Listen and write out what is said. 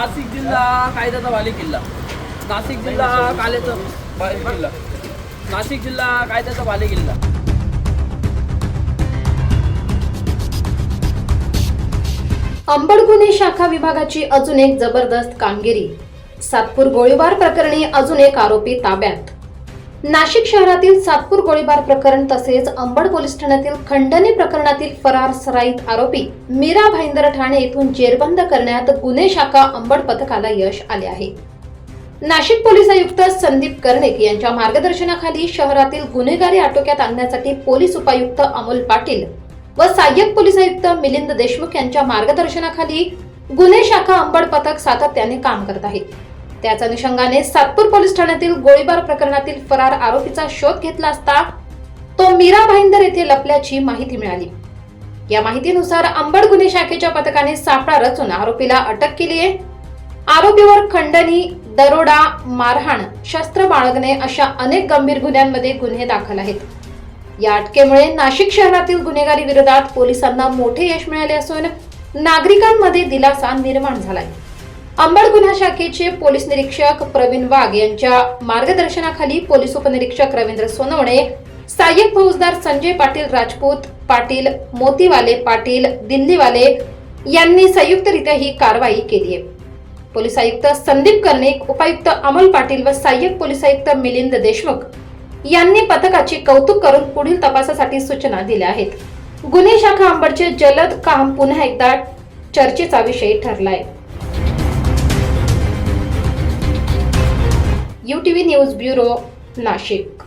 नाशिक जिल्हा कायद्याचा बाले किल्ला. नाशिक जिल्हा कायद्याचा बाले किल्ला. नाशिक जिल्हा कायद्याचा बाले किल्ला. अंबड गुन्हे शाखा विभागाची अजून एक जबरदस्त कामगिरी. सातपूर गोळीबार प्रकरणी अजून एक आरोपी ताब्यात. नाशिक शहरातील सातपूर गोळीबार प्रकरण तसेच अंबड पोलीस ठाण्यातील खंडणी प्रकरणातील फरार सराईत आरोपी मीरा भाईंदर ठाणे येथून जेरबंद करण्यात गुन्हे शाखा अंबड पथकाला यश आले आहे. नाशिक पोलीस आयुक्त संदीप कर्णिक यांच्या मार्गदर्शनाखाली शहरातील गुन्हेगारी आटोक्यात आणण्यासाठी पोलीस उपायुक्त अमोल पाटील व सहाय्यक पोलीस आयुक्त मिलिंद देशमुख यांच्या मार्गदर्शनाखाली गुन्हे शाखा अंबड पथक सातत्याने काम करत आहे. त्याच अनुषंगाने सातपूर पोलीस ठाण्यातील गोळीबार प्रकरणातील फरार आरोपीचा शोध घेतला असता तो मीरा भाईंदर येथे लपल्याची माहिती मिळाली. या माहितीनुसार अंबड गुन्हे शाखेच्या पथकाने सापळा रचून आरोपीला अटक केली आहे. आरोपीवर खंडणी दरोडा मारहाण शस्त्र बाळगणे अशा अनेक गंभीर गुन्ह्यांमध्ये गुन्हे दाखल आहेत. या अटकेमुळे नाशिक शहरातील गुन्हेगारी विरोधात पोलिसांना मोठे यश मिळाले असून नागरिकांमध्ये दिलासा निर्माण झालाय. अंबड गुन्हा शाखेचे पोलीस निरीक्षक प्रवीण वाघ यांच्या मार्गदर्शनाखाली पोलीस उपनिरीक्षक रवींद्र सोनवणे सहाय्यक फौजदार संजय पाटील राजपूत पाटील मोतीवाले पाटील दिल्लीवाले यांनी संयुक्तरित्या ही कारवाई केली आहे. पोलीस आयुक्त संदीप कर्णिक उपायुक्त अमोल पाटील व सहाय्यक पोलीस आयुक्त मिलिंद देशमुख यांनी पथकाचे कौतुक करून पुढील तपासासाठी सूचना दिल्या आहेत. गुन्हे शाखा अंबडचे जलद काम पुन्हा एकदा चर्चेचा विषय ठरलाय. U T V news bureau Nashik.